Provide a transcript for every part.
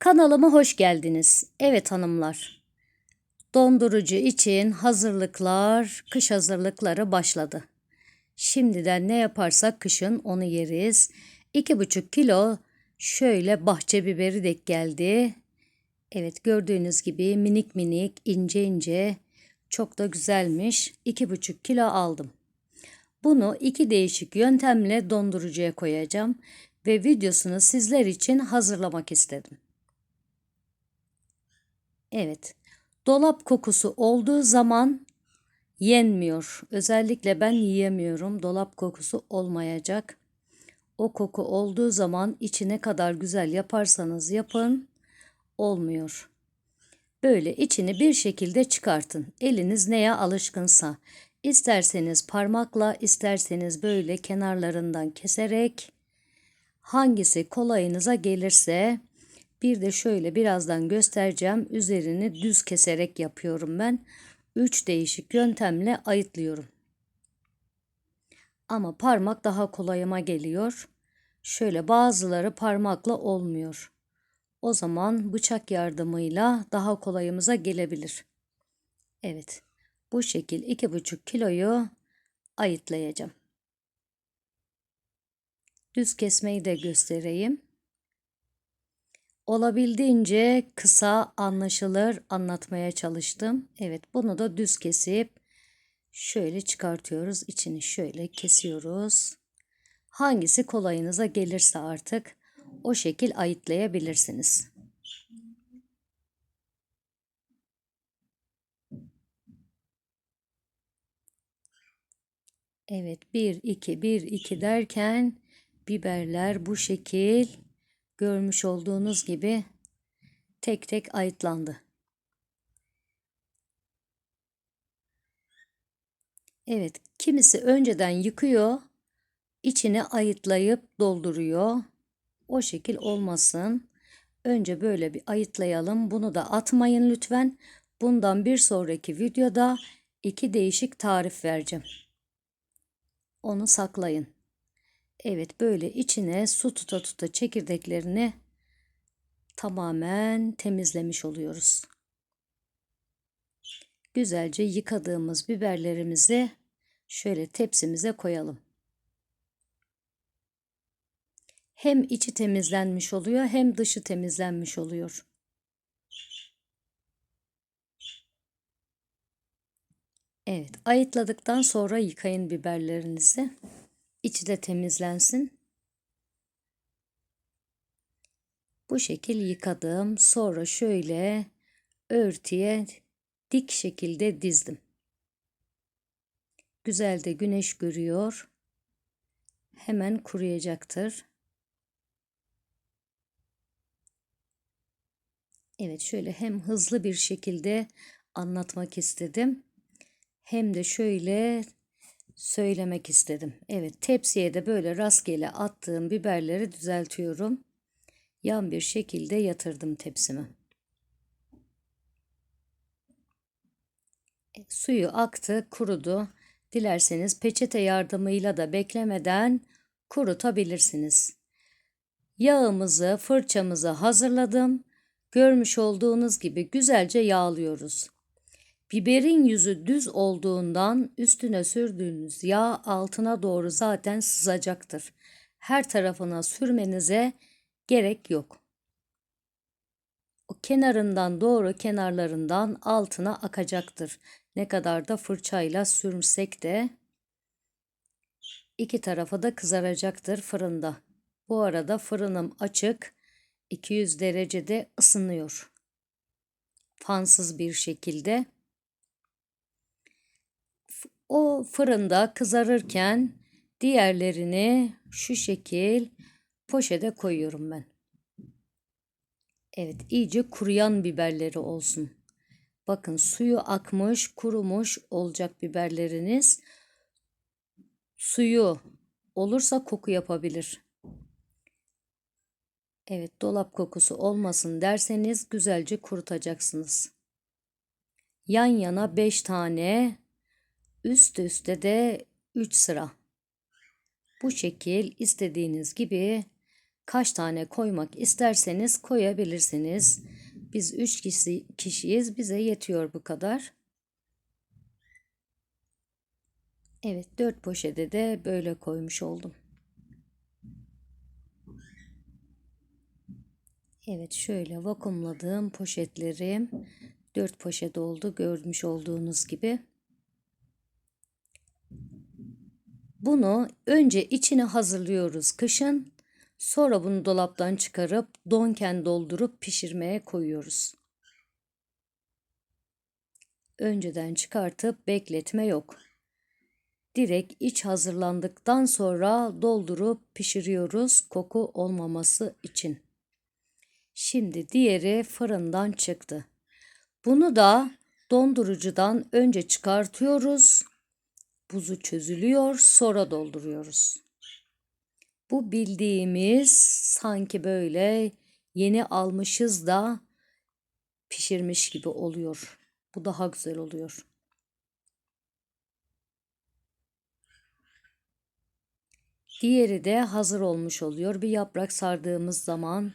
Kanalıma hoş geldiniz. Evet hanımlar. Dondurucu için hazırlıklar, kış hazırlıkları başladı. Şimdiden ne yaparsak kışın onu yeriz. 2,5 kilo şöyle bahçe biberi de geldi. Evet gördüğünüz gibi minik minik, ince ince, çok da güzelmiş. 2,5 kilo aldım. Bunu iki değişik yöntemle dondurucuya koyacağım ve videosunu sizler için hazırlamak istedim. Evet. Dolap kokusu olduğu zaman yenmiyor. Özellikle ben yiyemiyorum. Dolap kokusu olmayacak. O koku olduğu zaman içine kadar güzel yaparsanız yapın olmuyor. Böyle içini bir şekilde çıkartın. Eliniz neye alışkınsa. İsterseniz parmakla, isterseniz böyle kenarlarından keserek hangisi kolayınıza gelirse bir de şöyle birazdan göstereceğim. Üzerini düz keserek yapıyorum ben. Üç değişik yöntemle ayıtlıyorum. Ama parmak daha kolayıma geliyor. Şöyle bazıları parmakla olmuyor. O zaman bıçak yardımıyla daha kolayımıza gelebilir. Evet. Bu şekil iki buçuk kiloyu ayıtlayacağım. Düz kesmeyi de göstereyim. Olabildiğince kısa, anlaşılır anlatmaya çalıştım. Evet, bunu da düz kesip şöyle çıkartıyoruz. İçini şöyle kesiyoruz. Hangisi kolayınıza gelirse artık o şekil ayıtlayabilirsiniz. Evet, 1 2 1 2 derken biberler bu şekil görmüş olduğunuz gibi tek tek ayıtlandı. Evet, kimisi önceden yıkıyor, içine ayıtlayıp dolduruyor. O şekil olmasın. Önce böyle bir ayıtlayalım. Bunu da atmayın lütfen. Bundan bir sonraki videoda iki değişik tarif vereceğim. Onu saklayın. Evet böyle içine su tuta tuta çekirdeklerini tamamen temizlemiş oluyoruz. Güzelce yıkadığımız biberlerimizi şöyle tepsimize koyalım. Hem içi temizlenmiş oluyor hem dışı temizlenmiş oluyor. Evet, ayıtladıktan sonra yıkayın biberlerinizi. İçi de temizlensin. Bu şekil yıkadım. Sonra şöyle örtüye dik şekilde dizdim. Güzel de güneş görüyor. Hemen kuruyacaktır. Evet şöyle hem hızlı bir şekilde anlatmak istedim. Hem de şöyle söylemek istedim. Evet tepsiye de böyle rastgele attığım biberleri düzeltiyorum. Yan bir şekilde yatırdım tepsimi. Suyu aktı, kurudu. Dilerseniz peçete yardımıyla da beklemeden kurutabilirsiniz. Yağımızı, fırçamızı hazırladım. Görmüş olduğunuz gibi güzelce yağlıyoruz. Biberin yüzü düz olduğundan üstüne sürdüğünüz yağ altına doğru zaten sızacaktır. Her tarafına sürmenize gerek yok. O kenarından doğru kenarlarından altına akacaktır. Ne kadar da fırçayla sürmsek de iki tarafa da kızaracaktır fırında. Bu arada fırınım açık. 200 derecede ısınıyor. Fansız bir şekilde. O fırında kızarırken diğerlerini şu şekil poşete koyuyorum ben. Evet iyice kuruyan biberleri olsun. Bakın suyu akmış, kurumuş olacak biberleriniz. Suyu olursa koku yapabilir. Evet dolap kokusu olmasın derseniz güzelce kurutacaksınız. Yan yana 5 tane Üst üste de 3 sıra. Bu şekil istediğiniz gibi Kaç tane koymak isterseniz koyabilirsiniz. Biz 3 kişi, kişiyiz. Bize yetiyor bu kadar. Evet 4 poşete de böyle koymuş oldum. Evet şöyle vakumladığım poşetlerim 4 poşet oldu görmüş olduğunuz gibi. Bunu önce içine hazırlıyoruz kışın. Sonra bunu dolaptan çıkarıp donken doldurup pişirmeye koyuyoruz. Önceden çıkartıp bekletme yok. Direkt iç hazırlandıktan sonra doldurup pişiriyoruz koku olmaması için. Şimdi diğeri fırından çıktı. Bunu da dondurucudan önce çıkartıyoruz. Buzu çözülüyor, sonra dolduruyoruz. Bu bildiğimiz sanki böyle yeni almışız da pişirmiş gibi oluyor. Bu daha güzel oluyor. Diğeri de hazır olmuş oluyor. Bir yaprak sardığımız zaman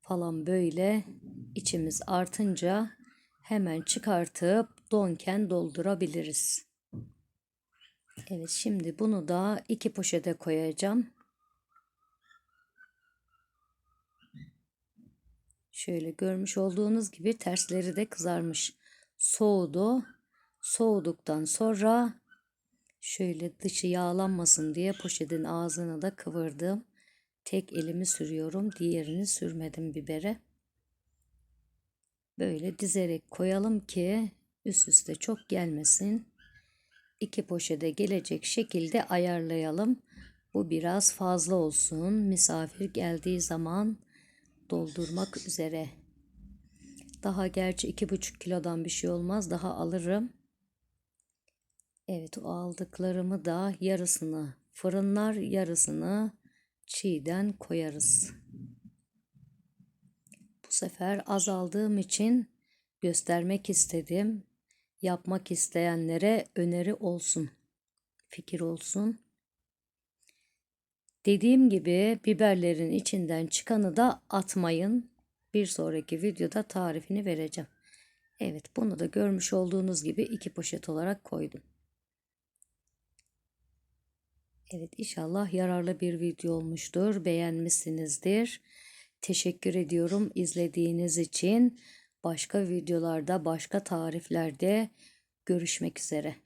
falan böyle içimiz artınca hemen çıkartıp donken doldurabiliriz. Evet şimdi bunu da iki poşete koyacağım. Şöyle görmüş olduğunuz gibi tersleri de kızarmış. Soğudu. Soğuduktan sonra şöyle dışı yağlanmasın diye poşetin ağzını da kıvırdım. Tek elimi sürüyorum. Diğerini sürmedim bibere. Böyle dizerek koyalım ki üst üste çok gelmesin. İki poşete gelecek şekilde ayarlayalım. Bu biraz fazla olsun. Misafir geldiği zaman doldurmak üzere. Daha gerçi iki buçuk kilodan bir şey olmaz. Daha alırım. Evet o aldıklarımı da yarısını fırınlar yarısını çiğden koyarız. Bu sefer azaldığım için göstermek istedim. Yapmak isteyenlere öneri olsun. Fikir olsun. Dediğim gibi biberlerin içinden çıkanı da atmayın. Bir sonraki videoda tarifini vereceğim. Evet bunu da görmüş olduğunuz gibi iki poşet olarak koydum. Evet inşallah yararlı bir video olmuştur. Beğenmişsinizdir. Teşekkür ediyorum izlediğiniz için. Başka videolarda, başka tariflerde görüşmek üzere.